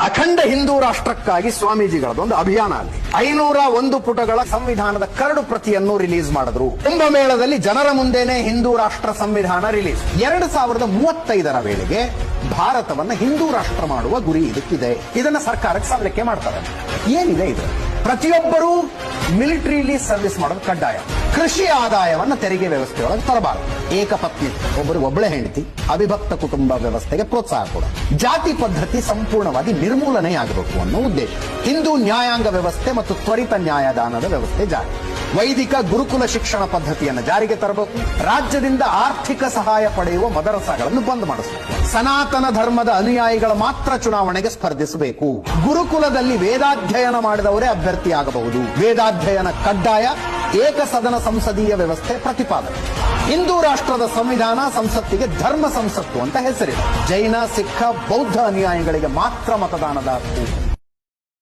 ಅಖಂಡ ಹಿಂದೂ ರಾಷ್ಟ್ರಕ್ಕಾಗಿ ಸ್ವಾಮೀಜಿಗಳದೊಂದು ಅಭಿಯಾನ ಅಲ್ಲಿ. ಐನೂರ ಒಂದು ಪುಟಗಳ ಸಂವಿಧಾನದ ಕರಡು ಪ್ರತಿಯನ್ನು ರಿಲೀಸ್ ಮಾಡಿದ್ರು. ಕುಂಭಮೇಳದಲ್ಲಿ ಜನರ ಮುಂದೆನೆ ಹಿಂದೂ ರಾಷ್ಟ್ರ ಸಂವಿಧಾನ ರಿಲೀಸ್. ಎರಡು ಸಾವಿರದ ಮೂವತ್ತೈದರ ವೇಳೆಗೆ ಭಾರತವನ್ನ ಹಿಂದೂ ರಾಷ್ಟ್ರ ಮಾಡುವ ಗುರಿ ಇದಕ್ಕಿದೆ. ಇದನ್ನ ಸರ್ಕಾರಕ್ಕೆ ಸಲ್ಲಿಕೆ ಮಾಡ್ತಾರೆ. ಏನಿದೆ ಇದು? ಪ್ರತಿಯೊಬ್ಬರೂ ಮಿಲಿಟರಿಲಿ ಸರ್ವಿಸ್ ಮಾಡೋದು ಕಡ್ಡಾಯ. ಕೃಷಿ ಆದಾಯವನ್ನು ತೆರಿಗೆ ವ್ಯವಸ್ಥೆಯೊಳಗೆ ತರಬಾರದು. ಏಕಪತ್ನಿ, ಒಬ್ಬರು ಒಬ್ಬಳೆ ಹೆಂಡತಿ, ಅವಿಭಕ್ತ ಕುಟುಂಬ ವ್ಯವಸ್ಥೆಗೆ ಪ್ರೋತ್ಸಾಹ ಕೊಡ. ಜಾತಿ ಪದ್ಧತಿ ಸಂಪೂರ್ಣವಾಗಿ ನಿರ್ಮೂಲನೆಯಾಗಬೇಕು ಅನ್ನೋ ಉದ್ದೇಶ. ಹಿಂದೂ ನ್ಯಾಯಾಂಗ ವ್ಯವಸ್ಥೆ ಮತ್ತು ತ್ವರಿತ ನ್ಯಾಯದಾನದ ವ್ಯವಸ್ಥೆ ಜಾರಿ. ವೈದಿಕ ಗುರುಕುಲ ಶಿಕ್ಷಣ ಪದ್ಧತಿಯನ್ನು ಜಾರಿಗೆ ತರಬೇಕು ರಾಜ್ಯದಿಂದ ಆರ್ಥಿಕ ಸಹಾಯ ಪಡೆಯುವ ಮದರಸಾಗಳನ್ನು ಬಂದ್ ಮಾಡಿಸಬೇಕು. ಸನಾತನ ಧರ್ಮದ ಅನುಯಾಯಿಗಳ ಮಾತ್ರ ಚುನಾವಣೆಗೆ ಸ್ಪರ್ಧಿಸಬೇಕು. ಗುರುಕುಲದಲ್ಲಿ ವೇದಾಧ್ಯಯನ ಮಾಡಿದವರೇ ಅಭ್ಯರ್ಥಿಯಾಗಬಹುದು. ವೇದಾಧ್ಯಯನ ಕಡ್ಡಾಯ ಏಕಸದನ ಸಂಸದೀಯ ವ್ಯವಸ್ಥೆ ಪ್ರತಿಪಾದನೆ. ಹಿಂದೂ ರಾಷ್ಟ್ರದ ಸಂವಿಧಾನ ಸಂಸತ್ತಿಗೆ ಧರ್ಮ ಸಂಸತ್ತು ಅಂತ ಹೆಸರಿದೆ. ಜೈನ, ಸಿಖ್, ಬೌದ್ಧ ಅನುಯಾಯಿಗಳಿಗೆ ಮಾತ್ರ ಮತದಾನದ ಹಕ್ಕು.